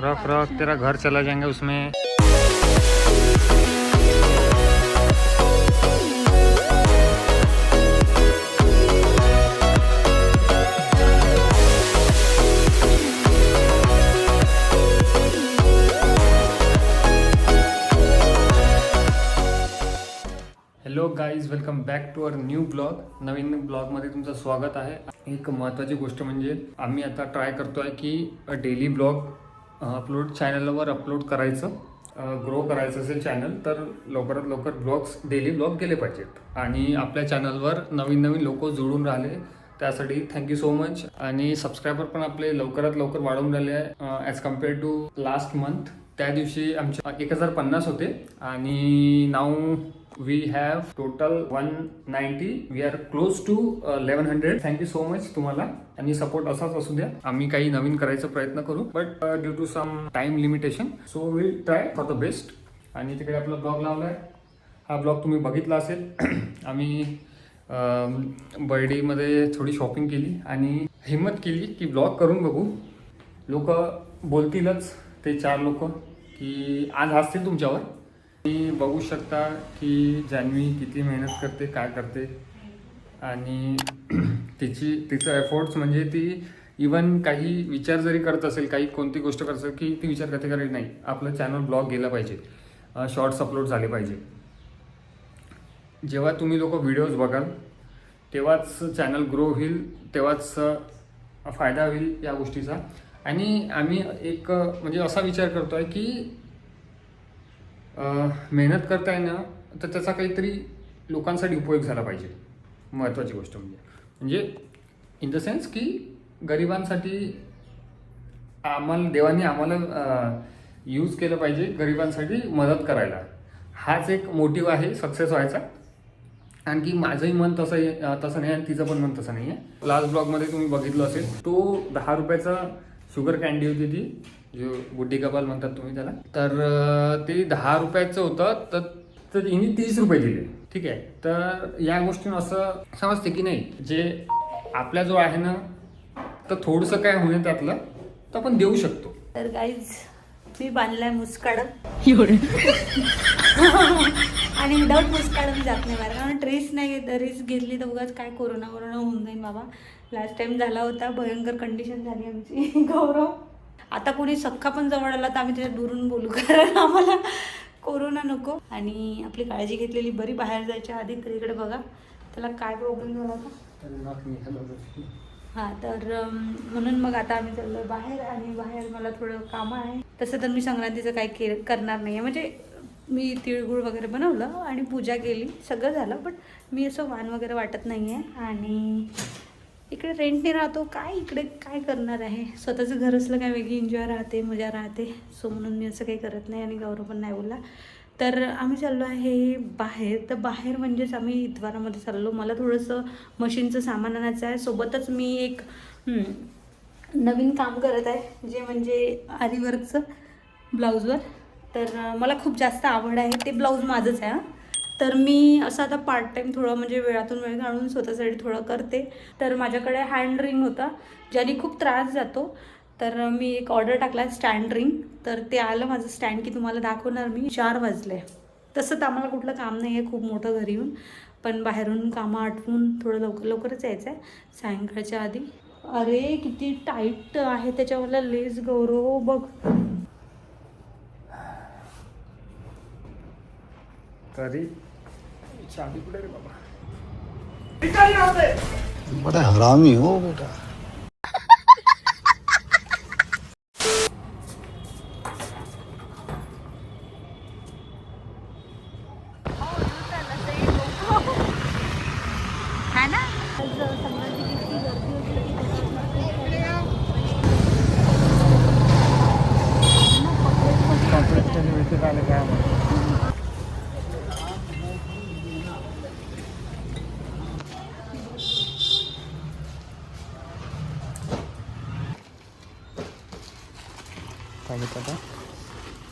रख रख तेरा घर चला जाएँगे उसमें। Hello guys welcome back to our new vlog Naveen blog ब्लॉगमध्ये तुमचं स्वागत आहे. एक महत्त्वाची गोष्ट म्हणजे आम्ही आता ट्राय करतो की डेली ब्लॉग अपलोड चॅनलवर अपलोड करायचं ग्रो करायचं असेल चॅनल तर लवकरात लवकर ब्लॉग्स डेली ब्लॉग गेले पाहिजेत. आणि आपल्या चॅनलवर नवीन नवीन लोक जुळून राहिले त्यासाठी थँक्यू सो मच आणि सबस्क्रायबर पण आपले लवकरात लवकर वाढवून राहिले आहे as compare to last month त्या दिवशी आमचे एक हजार पन्नास होते आणि now we have total one ninety we are close to eleven hundred thank you so much तुम्हाला. आणि सपोर्ट असाच असू द्या. आम्ही काही नवीन करायचा प्रयत्न करू. But due to some time limitation so will try for the best आणि तिकडे आपला ब्लॉग लावला आहे हा ब्लॉग तुम्ही बघितला असेल. आम्ही um, बर्डीमध्ये थोडी शॉपिंग केली आणि हिंमत केली की ब्लॉग करून बघू. लोक बोलतीलच. ते चार लोक की आज हसतील तुमच्यावर. तुम्ही बघू शकता की जान्हवी किती मेहनत करते काय करते. आणि तिची तिचं एफर्ट्स म्हणजे ती इवन काही विचार जरी करत असेल काही कोणती गोष्ट करत असेल की ती विचार करते करे नाही. आपलं चॅनल ब्लॉग गेला पाहिजे. शॉर्ट्स अपलोड झाले पाहिजे. जेव्हा तुम्ही लोक व्हिडिओज बघाल तेव्हाच चॅनल ग्रो होईल तेव्हाच फायदा होईल या गोष्टीचा. आणि आम्ही एक म्हणजे असा विचार करतो आहे की मेहनत करताय ना तर त्याचा काहीतरी लोकांसाठी उपयोग झाला पाहिजे. महत्त्वाची गोष्ट म्हणजे. म्हणजे इन द सेन्स की गरिबांसाठी आम्हाला देवाने आम्हाला यूज केलं पाहिजे गरिबांसाठी मदत करायला. हाच एक मोटिव्ह आहे सक्सेस व्हायचा. आणखी माझंही मन तसं तसं नाही आणि तिचं पण मन तसं नाही आहे लास्ट ब्लॉगमध्ये तुम्ही बघितलं असेल तो दहा रुपयाचा शुगर कॅन्डी होती ती जो बुड्डी कपाल म्हणतात तुम्ही त्याला. तर ते दहा रुपयाचं होतं तर तर हिने तीस रुपये दिले. ठीक आहे? तर या गोष्टीनं असं समजते की नाही जे आपल्याजवळ आहे ना तर थोडंसं काय होणे त्यातलं तर आपण देऊ शकतो. तर गाईज मी बांधलाय मुस्काड. आणि विदाऊट मुस्काड मी जात नाही बाहेर कारण ड्रेस नाही घेत ड्रेस घेतली तर उगाच काय कोरोना कोरोना होऊन जाईल बाबा. लास्ट टाइम झाला होता भयंकर कंडिशन झाली आमची. गौरव. आता कोणी सख्खा पण जवळ आला तर आम्ही त्याच्या दुरून बोलू कारण आम्हाला कोरोना नको. आणि आपली काळजी घेतलेली बरी बाहेर जायच्या आधी तर इकडे बघा. त्याला काय प्रॉब्लेम झाला होता? हां तर म्हणून मग आता आम्ही चाललो बाहेर आणि बाहेर मला थोडं कामं आहे. तसं तर मी संक्रांतीचं काही के करणार नाही आहे म्हणजे मी तिळगुळ वगैरे बनवलं आणि पूजा केली सगळं झालं बट मी असं वाण वगैरे वाटत नाही आहे आणि इकडे रेंटने राहतो. काय इकडे काय करणार आहे? स्वतःचं घर असलं काय वेगळी एन्जॉय राहते मजा राहते. सो म्हणून मी असं काही करत नाही आणि गौरव पण नाही बोलला. तर आम्ही चाललो आहे बाहेर. तर बाहेर म्हणजेच आम्ही इतवारामध्ये चाललो. मला थोडंसं मशीनचं सामान आणायचं आहे. सोबतच मी एक नवीन काम करत आहे. जे म्हणजे आरीवर्कचं ब्लाऊजवर. तर मला खूप जास्त आवड आहे. ते ब्लाऊज माझंच आहे हां. तर मी असं आता पार्ट टाईम थोडं म्हणजे वेळातून वेळ काढून स्वतःसाठी थोडं करते. तर माझ्याकडे हँड रिंग होता ज्याने खूप त्रास जातो. तर मी एक ऑर्डर टाकला स्टँड रिंग तर ते आलं माझं स्टँड की तुम्हाला दाखवणार मी. चार वाजले. तसं तर आम्हाला कुठलं काम नाही आहे खूप मोठं घरी येऊन. पण बाहेरून कामं आटवून थोडं लवकर लवकरच यायचं आहे सायंकाळच्या आधी. अरे किती टाईट आहे त्याच्यावरला लेस गौरव बघ. तरी चाबी कुठे रे बाबा? बड़ा हरामी हो बेटा.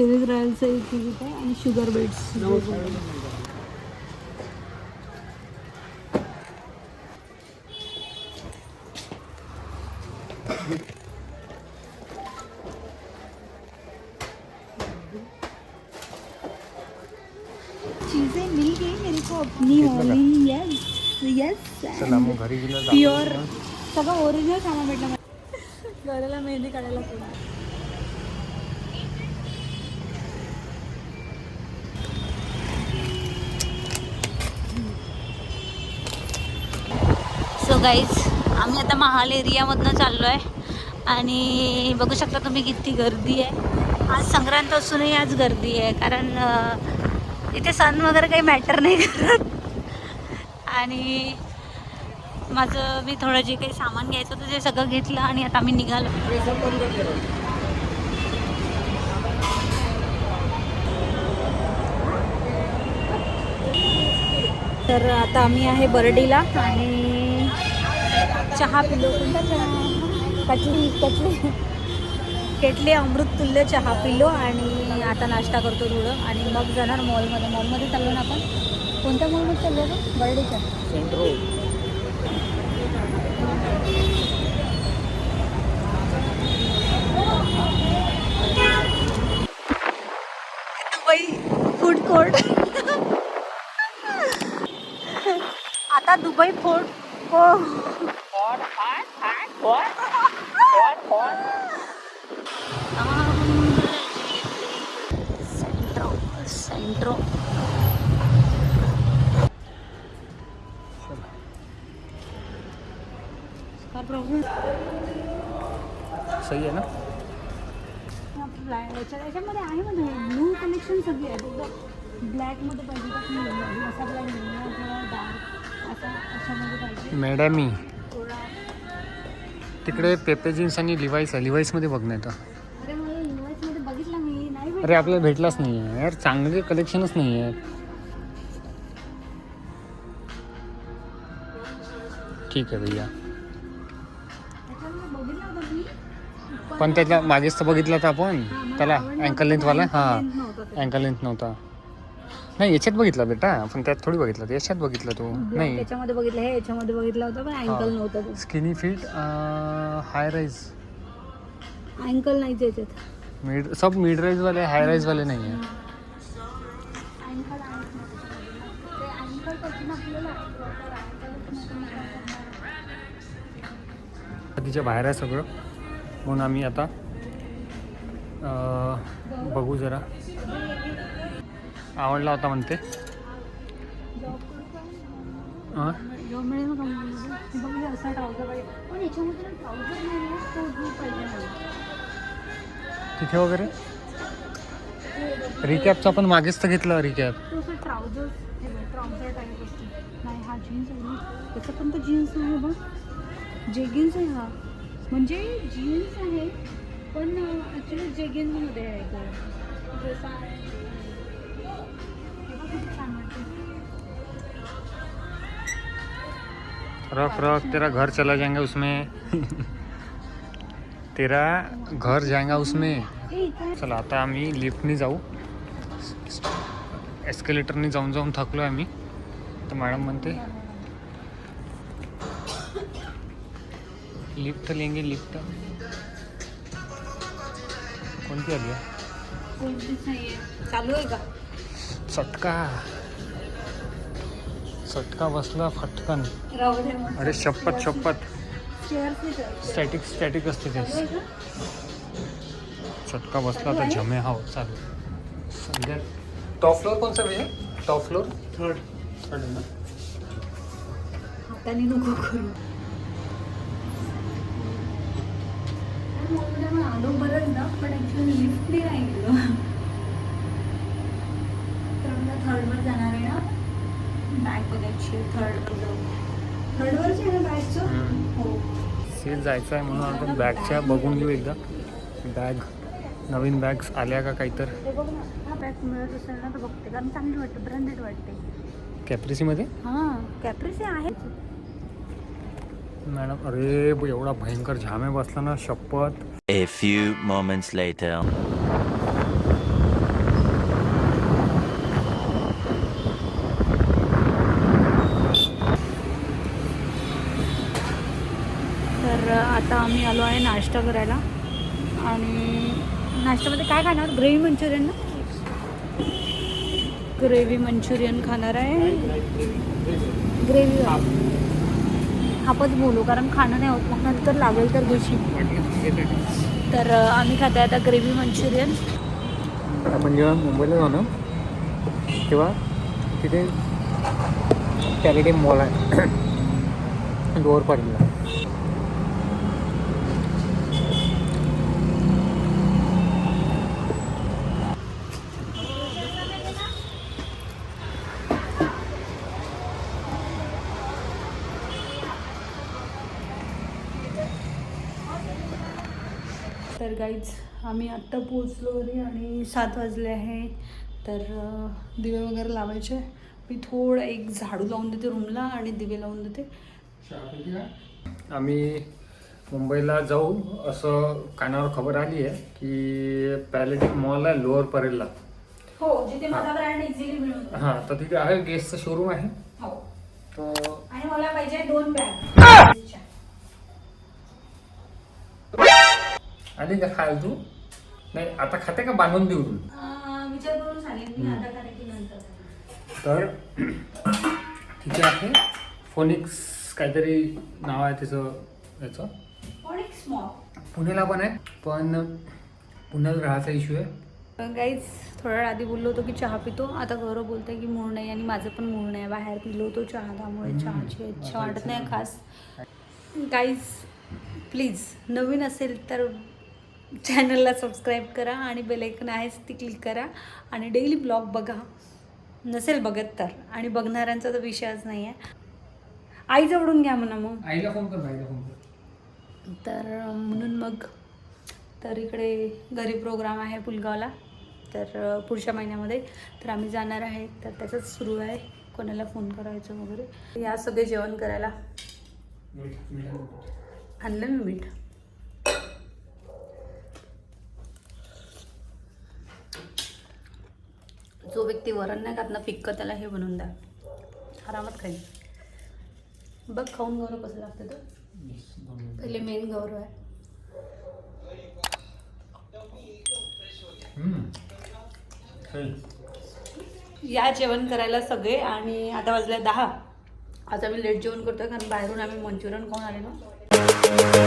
स्थिरीज राहील तिकीट आहे आणि शुगर बीट्स चीजें मिल गई मेरे को अपनी ओनली यस यस प्युअर सगळं ओरिजिनल सामान भेटलं गळ्याला मेहंदी काढायला पुन्हा गाईज आम्ही आता महाल एरियामधनं चाललो आहे आणि बघू शकता तुम्ही किती गर्दी आहे. आज संक्रांत असूनही आज गर्दी आहे कारण इथे सण वगैरे काही मॅटर नाही करत. आणि माझं मी थोडं जे काही सामान घ्यायचं होतं ते सगळं घेतलं आणि आता आम्ही निघालो. तर आता आम्ही आहे बर्डीला आणि चहा पिलो. कोणता चहा? कटली कटली. केटली अमृततुल्य चहा पिलो आणि आता नाश्ता करतो थोडं. आणि मग जाणार मॉलमध्ये. मॉलमध्ये चाललो ना आपण? कोणत्या मॉलमध्ये चाललो ना बर्डीच्या. दुबई फूड कोर्ट आता दुबई फूड को सेंट्रो सेंट्रो काय प्रॉब्लेम सही आहे ना? याच्या- याच्यामध्ये आहे म्हणजे ब्लू कलेक्शन सगळी आहे एकदम ब्लॅकमध्ये पाहिजे का की असा ब्लॅक निळा किंवा डार्क असा अशामध्ये पाहिजे मॅडमी थोडा तिकडे पेपे जीन्स आणि लिवाईस आहे. लिवाईसमध्ये बघ नाही तर. अरे आपल्याला भेटलाच नाही आहे यार चांगले कलेक्शनच नाही आहे ठीक आहे भैया. पण- त्यातला मागेच तर बघितला तर आपण. त्याला अँकल लेंथवाला हां. अँकल लेंथ नव्हता. नाही याच्यात बघितला बेटा. पण त्यात थोडी बघितलं याच्यात बघितलं तू. नाही. याच्यामध्ये बघितलं हे याच्यामध्ये बघितलं होतं पण अँकल नव्हतं skinny fit high rise ankle नाही त्याच्यात मिड सब मिड राईजवाले हाय राईजवाले नाही आहे तिच्या बाहेर आहे सगळं. म्हणून आम्ही आता बघू जरा. आवडला होता म्हणते. हां? मिळेल बघ असा पण पाहिजे तिथे वगैरे? रिकॅपचा पण मागेच तर घेतला रिकॅप हा जीन्स आहे ना पण तर जीन्स बघ जेगिन्स आहे हा. म्हणजे जीन्स आहे पण ॲक्च्युली जेगिन्समध्ये आहे तो. आहे रख रख तेरा घर चला जाएगा उसमें। तेरा घर जाएगा उसमें। चला आता आम्ही लिफ्टनी जाऊ। एस्केलेटरनी जाऊन जाऊन थकलो आम्ही. तर मॅडम म्हणते लिफ्ट लेंगे लिफ्ट कोणती आली आहे? चालू आहे का? चटका चटका बसला फटकन. अरे शपथ शपथ. स्टॅटिक स्टॅटिक असते ते. चालू आहे का? चटका बसला तर जमे हाव चालू. सध्या. टॉप फ्लोअर कोणचा भैया टॉप फ्लोअर थर्ड थर्ड ना हाताने नको करू. आलो बरंच ना पण ॲक्च्युली लिफ्टने नाही गेलो तर मला थर्डवर जाणार आहे ना थर्डवरची आहे ना बॅगचं हम्म. हो. सेल जायचं आहे म्हणून आपण बॅगच्या बघून घेऊ एकदा. बॅग नवीन बॅग्स आल्या का काही तर ते बघ ना हा बॅग मिळत असेल ना तर बघते. कारण चांगली वाटते ब्रँडेड वाटते. कॅप्रिसीमध्ये? हां कॅप्रिसी आहे. मॅडम अरे ब- एवढा भयंकर झामे बसला ना शपथ. A few moments later. तर आता आम्ही आलो आहे नाश्ता करायला. आणि नाश्त्यामध्ये काय खाणार? ग्रेव्ही मंचुरियन ना? ग्रेव्ही मंचुरियन खाणार आहे. ग्रेव्ही. हापच बोलू कारण खाणं नाही होत. मग नंतर लागेल तर गोशी तर आम्ही खात आहे आता ग्रेव्ही मंचुरियन. आपण जेव्हा म्हणजे मुंबईला जाऊ ना तेव्हा तिथे पॅलेटियम मॉल आहे. लोअर पाटीलला तर गाईज आम्ही आत्ता पोचलो घरी आणि सात वाजले आहे तर दिवे वगैरे लावायचे. मी थोडं एक झाडू लावून देते रूमला आणि दिवे लावून देते. आम्ही मुंबईला जाऊ असं कानावर खबर आली आहे की पॅलेटिक मॉल आहे लोअर परेलला. हो जिथे मला ब्रँड इझिली मिळून हां तर तिथे आहे गेस्टचं शोरूम आहे. हो. तर आणि मला पाहिजे दोन बॅग आली का खायला तू? नाही आता खाते का बांधून देऊ तू विचार करून सांगेन मी आता कारण की नंतर. तर तिथे आहे फोनिक्स काहीतरी नाव आहे त्याचं याचं. पुण्याला पण आहे पण पुण्याला राहायचा इश्यू आहे. गाईज थोड्या वेळ आधी बोललो होतो की चहा पितो. आता गौरव बोलतोय की मूळ नाही आणि माझं पण मूळ नाही. बाहेर पिलो होतो चहा त्यामुळे चहाची इच्छा वाटत नाही खास. गाईज प्लीज नवीन असेल तर चॅनलला सबस्क्राईब करा आणि बेलायकन आहेच ती क्लिक करा. आणि डेली ब्लॉग बघा. नसेल बघत तर. आणि बघणाऱ्यांचा तर विषयच नाही आहे. आई जवळून घ्या म्हणा मग. आईला फोन कर फोन कर. तर म्हणून मग तर इकडे घरी प्रोग्राम आहे पुलगावला. तर पुढच्या महिन्यामध्ये तर आम्ही जाणार आहे. तर त्याचंच सुरू आहे. कोणाला फोन करायचं वगैरे. या सगळे जेवण करायला. आणलं मी मीठ? जो व्यक्ती वरण नाही खात ना फिक्क त्याला हे बनवून द्या. आरामात खाईल. बघ खाऊन गौरव कसं लागतं तर. पहिले मेन गौरव आहे. या जेवण करायला सगळे आणि आता वाजले दहा. आता मी लेट जेवण करतोय कारण बाहेरून आम्ही मंचुरियन खाऊन आले ना